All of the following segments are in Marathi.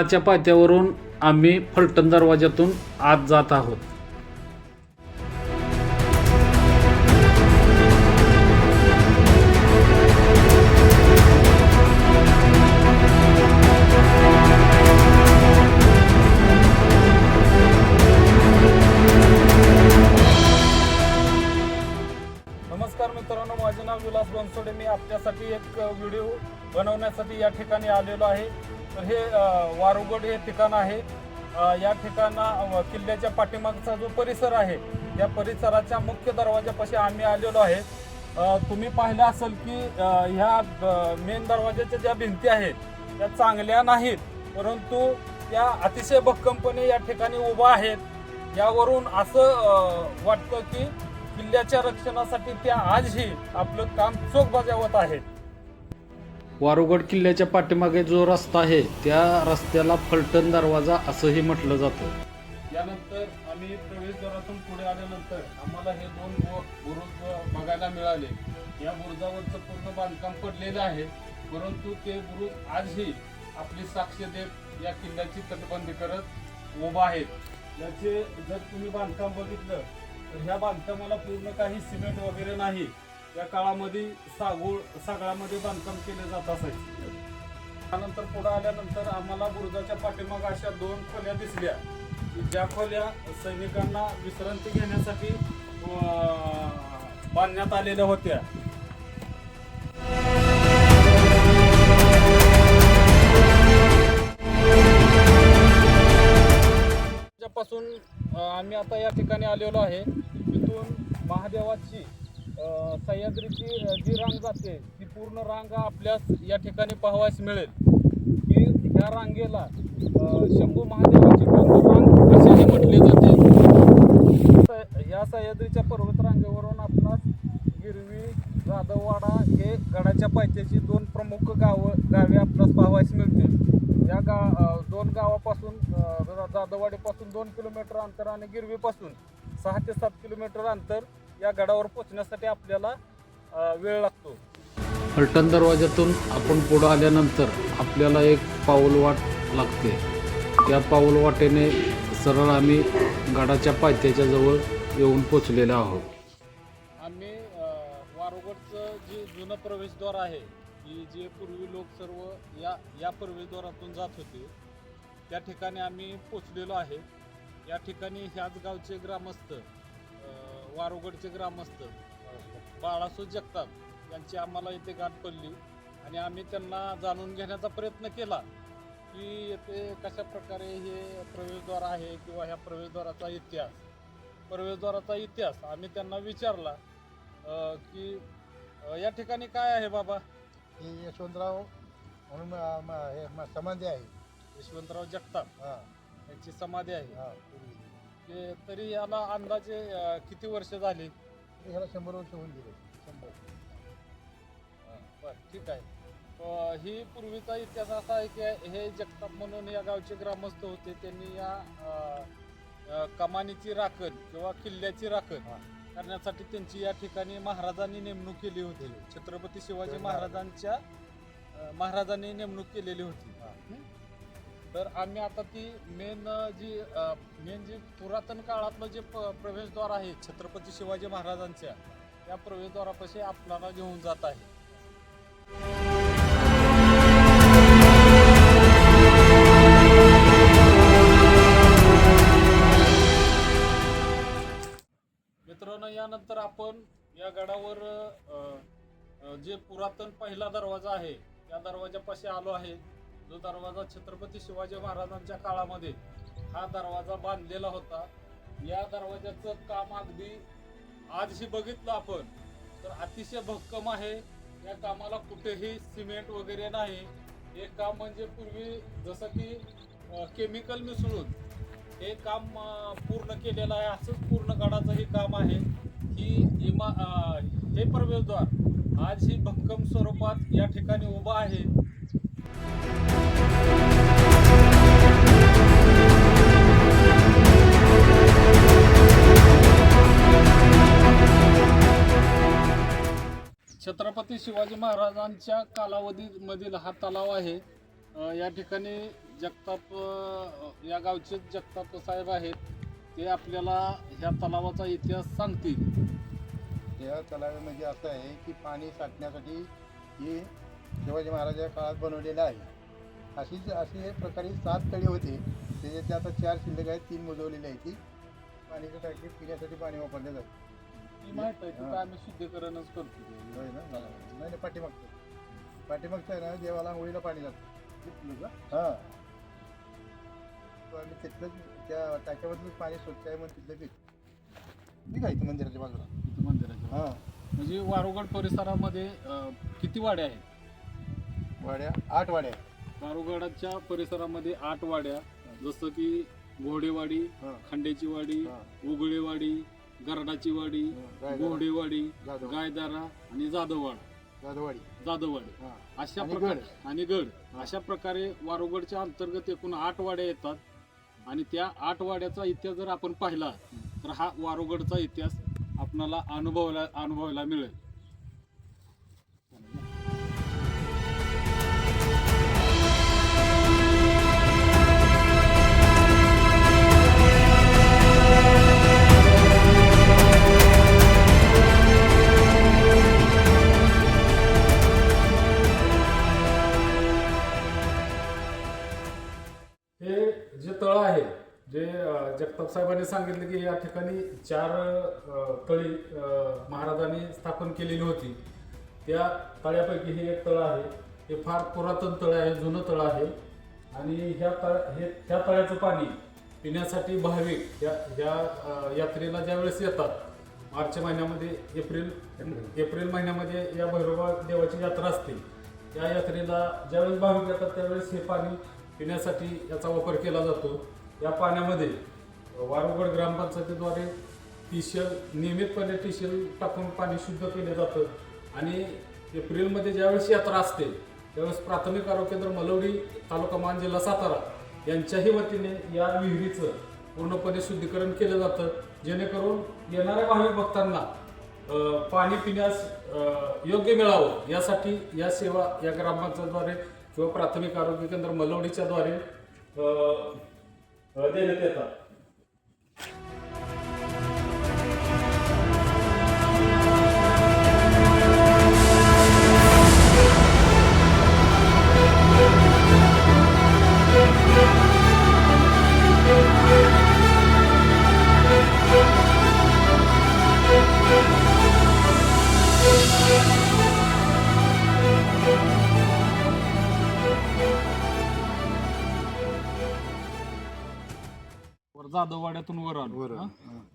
गडाच्या पायथ्यावरून आम्ही फलटण दरवाज्यातून आत जात आहोत. नमस्कार मित्रांनो माझे नाव विलास बनसोडे. मी आपल्यासाठी एक व्हिडिओ बनवण्यासाठी या ठिकाणी आलेलो आहे. हे वारुगड हे ठिकाण आहे. या ठिकाणा किल्ल्याच्या पाठीमागचा जो परिसर आहे या परिसराच्या मुख्य दरवाजापाशी आम्ही आलेलो आहे. तुम्ही पाहिलं असेल की ह्या मेन दरवाजाच्या ज्या भिंती आहेत त्या चांगल्या नाहीत. परंतु त्या अतिशय भक्कमपणे या ठिकाणी उभा आहेत. यावरून असं वाटतं की किल्ल्याच्या रक्षणासाठी त्या आजही आपलं काम चोख बजावत आहेत. वारुगड किल्ल्याच्या पाठीमागे जो रस्ता आहे त्या रस्त्याला फलटण दरवाजा असंही म्हटलं जातं. यानंतर आम्ही प्रवेशद्वारातून पुढे आल्यानंतर आम्हाला हे दोन बुरुज बघायला मिळाले. या बुरुजावरचं पूर्ण बांधकाम पडलेलं आहे परंतु ते बुरुज आजही आपली साक्ष देत या किल्ल्याची तटबंदी करत उभा आहेत. याचे जर तुम्ही बांधकाम बघितलं तर ह्या बांधकामाला पूर्ण काही सिमेंट वगैरे नाही. या काळामध्ये सागूळ सागळामध्ये बांधकाम केले जात असायचे. त्यानंतर पुढे आल्यानंतर आम्हाला बुरुजाच्या पाठीमाग अशा दोन खोल्या दिसल्या. ज्या खोल्या सैनिकांना विश्रांती घेण्यासाठी बांधण्यात आलेल्या होत्या. पासून आम्ही आता या ठिकाणी आलेलो आहे तिथून महादेवाची सह्याद्रीची जी रांग जाते ती पूर्ण रांग आपल्यास या ठिकाणी पाहावयास मिळेल. की ह्या रांगेला शंभू महादेवाची डोंगर रांग असेही म्हटले जाते? या सह्याद्रीच्या पर्वत रांगेवरून आपणास गिरवी जाधववाडा हे गडाच्या पायथ्याची दोन प्रमुख गावं गावे आपणास पाहावयास मिळतील. या गा दोन गावापासून जाधववाडीपासून दोन किलोमीटर अंतर आणि गिरवीपासून सहा ते सात किलोमीटर अंतर या गडावर पोहोचण्यासाठी आपल्याला वेळ लागतो. फलटण दरवाजातून आपण पुढं आल्यानंतर आपल्याला एक पाऊलवाट लागते. त्या पाऊलवाटेने सरळ आम्ही गडाच्या पायथ्याच्या जवळ येऊन पोचलेलो आहोत. आम्ही वारुगडचं जे जुनं प्रवेशद्वार आहे की जे पूर्वी लोक सर्व या या प्रवेशद्वारातून जात होते त्या ठिकाणी आम्ही पोचलेलो आहे. या ठिकाणी ह्याच गावचे ग्रामस्थ वारुगडचे ग्रामस्थ बाळासू जगताप यांची आम्हाला इथे गाठ पडली आणि आम्ही त्यांना जाणून घेण्याचा प्रयत्न केला की येथे कशा प्रकारे हे प्रवेशद्वार आहे किंवा ह्या प्रवेशद्वाराचा इतिहास. प्रवेशद्वाराचा इतिहास आम्ही त्यांना विचारला अ, की अ, या ठिकाणी काय आहे बाबा? हे यशवंतराव म्हणून अं, म- हे म- समाधी आहे. यशवंतराव जगताप हा. यांची समाधी आहे. हा पूर्वी. ते तरी याला अंदाजे अ, किती वर्ष झाली? ह्याला शंभर वर्ष होऊन गेले. शंभर. बर ठीक आहे. अ, ही पूर्वीचा इतिहास असा आहे की हे जगताप म्हणून या गावचे ग्रामस्थ होते. त्यांनी या अ, अ, कमानीची राखण किंवा किल्ल्याची राखण हा. करण्यासाठी त्यांची या ठिकाणी महाराजांनी नेमणूक केली होती. छत्रपती शिवाजी महाराजांच्या अ, महाराजांनी नेमणूक केलेली होती. हा. तर आम्ही आता ती मेन जी मेन जी पुरातन काळातलं जे प- प्रवेशद्वार आहे छत्रपती शिवाजी महाराजांच्या त्या प्रवेशद्वारापाशी आपल्याला घेऊन जात आहे. मित्रांनो यानंतर आपण या गडावर जे पुरातन पहिला दरवाजा आहे त्या दरवाजापाशी आलो आहे. जो दरवाजा छत्रपती शिवाजी महाराजांच्या काळामध्ये हा दरवाजा बांधलेला होता या दरवाजाचं काम अगदी आजही बघितलं आपण. तर अतिशय भक्कम आहे. या कामाला कुठेही सिमेंट वगैरे नाही. हे काम म्हणजे पूर्वी जसं की केमिकल मिसळून हे काम पूर्ण केलेलं आहे. असंच पूर्ण गडाचं हे काम आहे. की इमा हे प्रवेशद्वार आज ही भक्कम स्वरूपात या ठिकाणी उभा आहे. छत्रपती शिवाजी महाराजांच्या कालावधीमधील हा तलाव आहे. या ठिकाणी जगताप या गावचे जगताप साहेब आहेत. ते आपल्याला ह्या तलावाचा इतिहास सांगतील. या तलावामध्ये म्हणजे असं आहे की पाणी साठण्यासाठी हे शिवाजी महाराजांच्या काळात बनवलेलं आहे. अशीच अशी एक प्रकारे सात तळी होते. त्याच्यातले आता चार शिल्लक आहेत तीन मुजवलेली आहे ती. पाण्याच्या टाकीत पिण्यासाठी पाणी वापरले जाते. ती माहीत आहे तिथं आम्ही शुद्धीकरणच करतो. होय ना? नाही नाही पाठीमागचं. पाठीमागचं आहे ना देवाला होळीला पाणी जातं. हां. आम्ही तिथलंच त्या टाक्यामधलंच पाणी स्वच्छ आहे म्हणून तिथलं पितो. ठीक आहे इथं मंदिराच्या बाजूला. मंदिराच्या हां. म्हणजे वारुगड परिसरामध्ये किती वाड्या आहेत? वाड्या? आठ वाड्या वारुगडाच्या परिसरामध्ये आठ वाड्या जसं की घोडेवाडी खंडेची वाडी उगळेवाडी गरडाची वाडी घोडेवाडी गायदारा आणि जाधववाड. जाधववाडी. जाधववाडी. अशा प्रकारे. आणि गड. अशा प्रकारे वारुगडच्या अंतर्गत एकूण आठ वाड्या येतात. आणि त्या आठ वाड्याचा इतिहास जर आपण पाहिला तर हा वारुगडचा इतिहास आपणाला अनुभवायला अनुभवायला मिळेल. साहेबांनी सांगितलं की या ठिकाणी चार तळी महाराजांनी स्थापन केलेली होती. त्या तळ्यापैकी हे एक तळ आहे. हे फार पुरातन तळ आहे जुनं तळ आहे. आणि ह्या तळ हे ह्या तळ्याचं पाणी पिण्यासाठी भाविक या ह्या यात्रेला ज्यावेळेस येतात मार्च महिन्यामध्ये एप्रिल एप्रिल महिन्यामध्ये या भैरोबा देवाची यात्रा असते. या यात्रेला ज्यावेळेस भाविक येतात त्यावेळेस हे पाणी पिण्यासाठी याचा वापर केला जातो. या पाण्यामध्ये वारुगड ग्रामपंचायतीद्वारे टिशल नियमितपणे टिशल टाकून पाणी शुद्ध केले जातं. आणि एप्रिलमध्ये ज्यावेळेस यात्रा असते त्यावेळेस प्राथमिक आरोग्य केंद्र मलवडी तालुका मान जिल्हा सातारा यांच्याही वतीने या विहिरीचं पूर्णपणे शुद्धीकरण केलं जातं. जेणेकरून येणाऱ्या भाविक भक्तांना पाणी पिण्यास योग्य मिळावं. यासाठी या सेवा या ग्रामपंचायतद्वारे किंवा प्राथमिक आरोग्य केंद्र मलवडीच्या द्वारे देण्यात येतात. जाधववाड्यातून वर आलो. वर हा?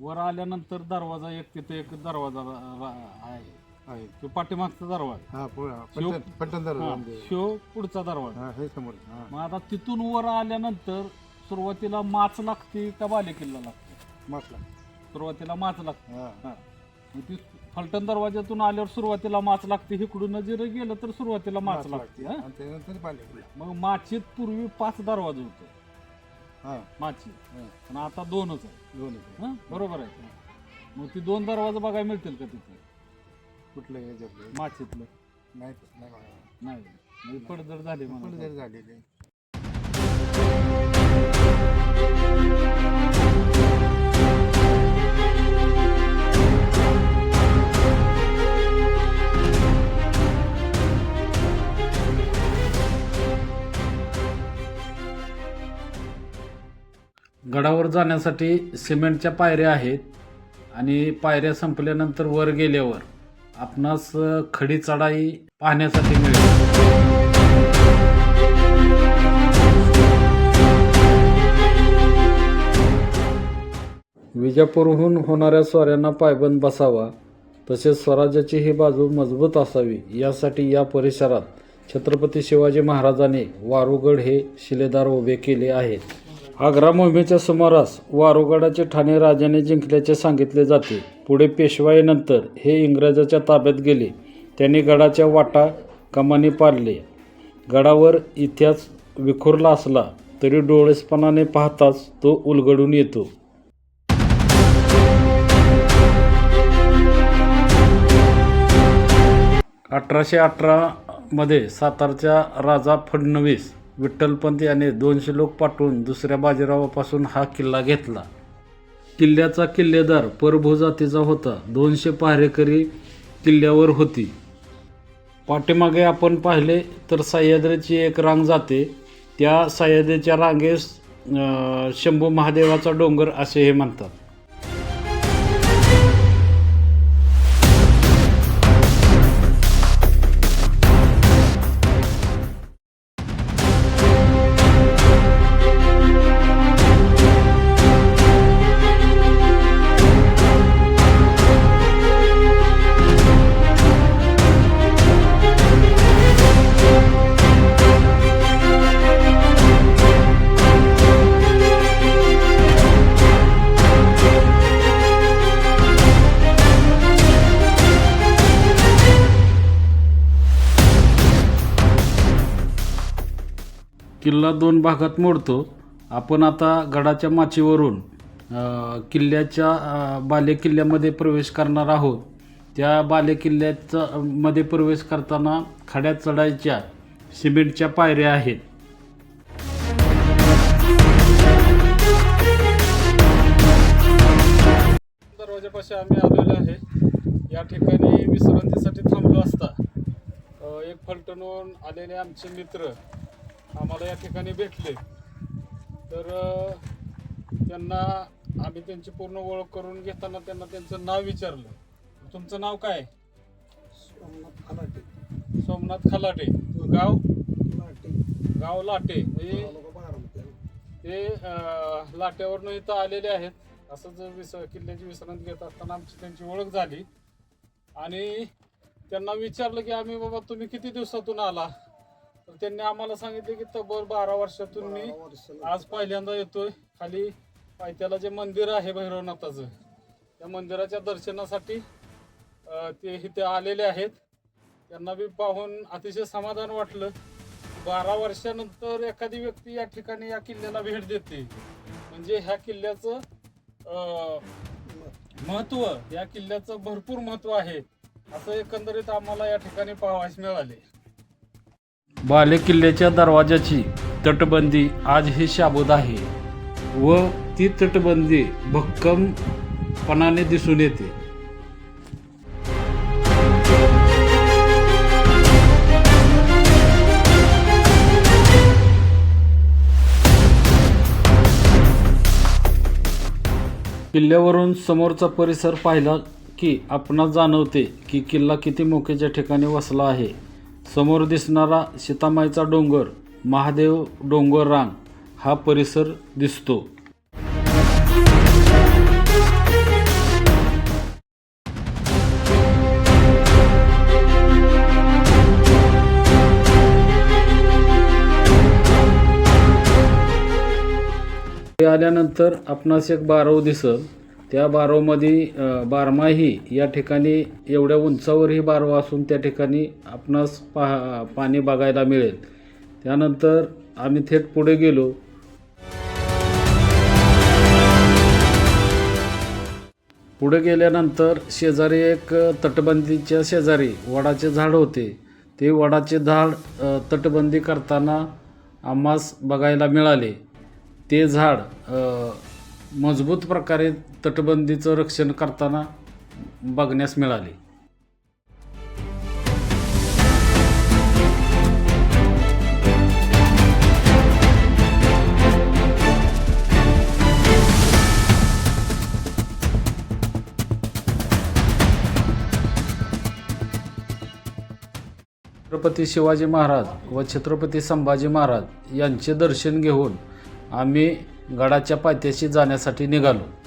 वर आल्यानंतर दरवाजा एक तिथे एक दरवाजा रा- रा- आहे. आहे. तो पाठीमागचा दरवाजा हां पुढं शिव- हा, पुढचा दरवाजा. हां हे समोर. हां. मग आता तिथून वर आल्यानंतर सुरुवातीला माच लागते का बाले किल्ला लागतो. मासला सुरुवातीला माच लागते. हां. हा. मग ती फलटण दरवाज्यातून आल्यावर सुरुवातीला माच लागते. इकडून जर गेलं तर सुरुवातीला माच लागते. हा? आणि त्यानंतर पाणी मग माचीत पूर्वी पाच दरवाजे होते. हां. माची. हां. पण आता दोनच आहे. दोन हा? बरोबर आहे. मग ती दोन दरवाजे बघायला मिळतील का तिथे? कुठलं हे माचीतलं. नाही नाही बघा. नाही. म्हणजे पडझड झाली कुठलं म्हणून जरी झालेले गडावर जाण्यासाठी सिमेंटच्या पायऱ्या आहेत आणि पायऱ्या संपल्यानंतर वर गेल्यावर आपणास खडी चढाई पाहण्यासाठी मिळेल. विजापूरहून होणाऱ्या स्वाऱ्यांना पायबंद बसावा तसेच स्वराज्याची ही बाजू मजबूत असावी यासाठी या परिसरात छत्रपती शिवाजी महाराजांनी वारुगड हे शिलेदार उभे केले आहेत. आग्रा मोहिमेच्या सुमारास वारुगडाचे ठाणे राजाने जिंकल्याचे सांगितले जाते. पुढे पेशवाईनंतर हे इंग्रजाच्या ताब्यात गेले. त्यांनी गडाच्या वाटा कमानी पाडले. गडावर इतिहास विखुरला असला तरी डोळेसपणाने पाहताच तो उलगडून येतो. अठराशे अठरामध्ये सातारच्या राजा फडणवीस विठ्ठलपंत याने दोनशे लोक पाठवून दुसऱ्या बाजीरावापासून हा किल्ला घेतला. किल्ल्याचा किल्लेदार परभू जातीचा होता. दोनशे पहारेकरी किल्ल्यावर होती. पाठीमागे आपण पाहिले तर सह्याद्रीची एक रांग जाते. त्या सह्याद्रीच्या रांगेस शंभू महादेवाचा डोंगर असे हे म्हणतात. किल्ला दोन भागात मोडतो. आपण आता गडाच्या माचीवरून किल्ल्याच्या बालेकिल्ल्यामध्ये प्रवेश करणार आहोत. त्या बालेकिल्ल्याचा मध्ये प्रवेश करताना खड्यात चढायच्या सिमेंटच्या पायऱ्या आहेत. दरवाजापाशी आम्ही आलेलो आहे. या ठिकाणी विश्रांतीसाठी थांबलो असता. एक फलटणून आलेले आमचे मित्र आम्हाला या ठिकाणी भेटले. तर त्यांना आम्ही त्यांची पूर्ण ओळख करून घेताना त्यांना त्यांचं नाव विचारलं. तुमचं नाव काय? सोमनाथ खलाटे. सोमनाथ खलाटे. गाव? लाटे गाव लाटे. म्हणजे ते लाट्यावरनं इथं आलेले आहेत. असंच विस किल्ल्याची विश्रांती घेत असताना आमची त्यांची ओळख झाली. आणि त्यांना विचारलं की आम्ही बाबा तुम्ही किती दिवसातून आला? तर त्यांनी आम्हाला सांगितले की तब्बल बारा वर्षातून मी आज पहिल्यांदा येतोय. खाली पायथ्याला जे मंदिर आहे भैरवनाथाचं त्या मंदिराच्या दर्शनासाठी अं, ते इथे आलेले आहेत. त्यांना बी पाहून अतिशय समाधान वाटलं. बारा वर्षानंतर एखादी व्यक्ती या ठिकाणी या किल्ल्याला भेट देते. म्हणजे ह्या किल्ल्याचं अं, महत्त्व या किल्ल्याचं भरपूर महत्त्व आहे. असं एकंदरीत आम्हाला या ठिकाणी पाहावयास मिळाले. बाले किल्ल्याच्या दरवाजाची तटबंदी आजही शाबूत आहे व ती तटबंदी भक्कमपणाने दिसून येते. किल्ल्यावरून समोरचा परिसर पाहिला की आपणास जाणवते की किल्ला किती मोक्याच्या ठिकाणी वसला आहे. समोर दिसणारा सीतामाईचा डोंगर महादेव डोंगर रांग हा परिसर दिसतो. ते आल्यानंतर आपणास एक बारव दिसल. त्या बारवमध्ये बारमाही या ठिकाणी एवढ्या उंचावर ही बारव असून त्या ठिकाणी आपणास पहा पाणी बघायला मिळेल. त्यानंतर आम्ही थेट पुढे गेलो. पुढे गेल्यानंतर शेजारी एक तटबंदीच्या शेजारी वडाचे झाड होते. ते वडाचे झाड तटबंदी करताना आम्हास बघायला मिळाले. ते झाड मजबूत प्रकारे तटबंदीचं रक्षण करताना बघण्यास मिळाले. छत्रपती शिवाजी महाराज व छत्रपती संभाजी महाराज यांचे दर्शन घेऊन आम्ही गडाच्या पायथ्याशी जाण्यासाठी निघालो.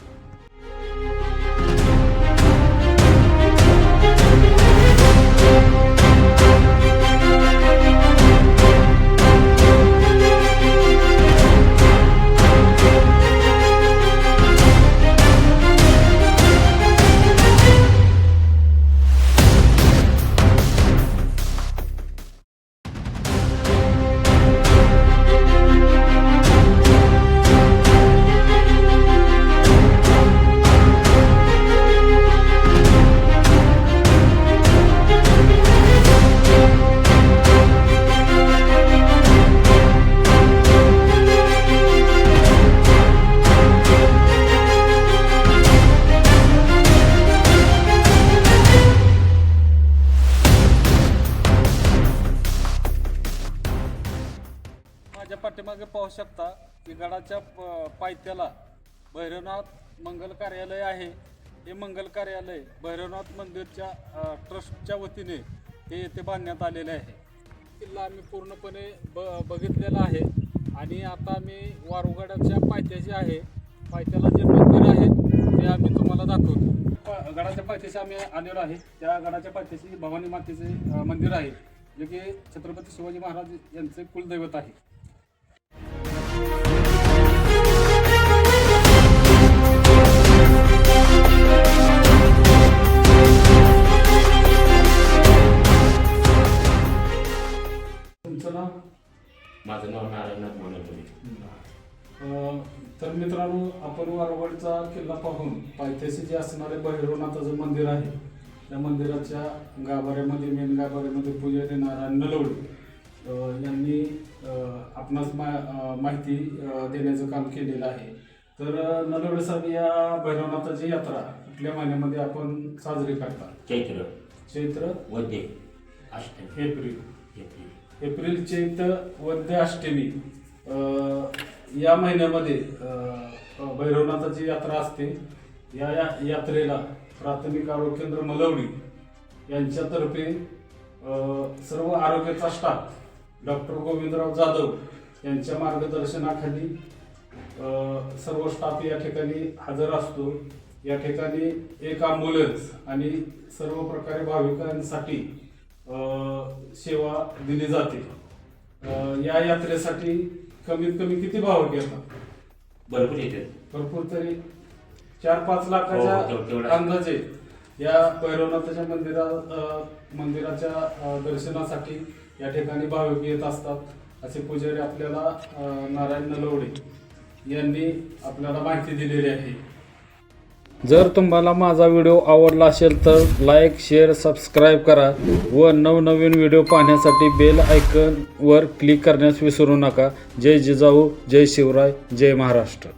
भैरवनाथ मंगल कार्यालय आहे. हे मंगल कार्यालय भैरवनाथ मंदिरच्या ट्रस्टच्या वतीने हे येथे बांधण्यात आलेले आहे. किल्ला आम्ही पूर्णपणे ब बघितलेला आहे आणि आता आम्ही वारुगडाच्या पायथ्याशी आहे. पायथ्याला जे मंदिर आहे ते आम्ही तुम्हाला दाखवतो. प- गडाच्या पायथ्याशी आम्ही आलेलो आहे. त्या गडाच्या पायथ्याशी भवानी मातेचे मंदिर आहे जे की छत्रपती शिवाजी महाराज यांचे कुलदैवत आहे. माझं नाव नारायणनाथ मानवले अ, तर मित्रांनो आपण वारवाडचा किल्ला पाहून पायथ्याशी जे असणारे भैरवनाथाचं मंदिर आहे त्या मंदिराच्या गाभाऱ्यामध्ये मेन गाभाऱ्यामध्ये पुजारी नारायण नलवडे यांनी आपणास मा माहिती देण्याचं काम केलेलं आहे. तर नलवडे साहेब या भैरवनाथाची यात्रा कुठल्या महिन्यामध्ये आपण साजरी करतात चैत्र. चैत्र? वद्य एप्रिल. एप्रिल. एप्रिल चैत्र वद्य अष्टमी. या महिन्यामध्ये भैरवनाथाची यात्रा असते. या या यात्रेला प्राथमिक आरोग्य केंद्र मलवडी यांच्यातर्फे सर्व आरोग्याचा स्टाफ डॉक्टर गोविंदराव जाधव यांच्या मार्गदर्शनाखाली सर्व स्टाफ या ठिकाणी हजर असतो. या ठिकाणी एक ॲम्ब्युलन्स आणि सर्व प्रकारे भाविकांसाठी सेवा दिली जाते. या यात्रेसाठी कमीत कमी किती भाविक येतात भरपूर येते भरपूर तरी. चार पाच हो, लाखाच्या आहे. अंदाजे या भैरवनाथाच्या मंदिरा मंदिराच्या दर्शनासाठी या ठिकाणी भाविक येत असतात. असे पुजारी आपल्याला नारायण नलवडे यांनी आपल्याला माहिती दिलेली आहे. जर तुम्हाला माझा व्हिडिओ आवडला असेल तर लाईक शेअर सबस्क्राईब करा व नवनवीन व्हिडिओ पाहण्यासाठी बेल आयकनवर क्लिक करण्यास विसरू नका. जय जिजाऊ जय शिवराय जय महाराष्ट्र.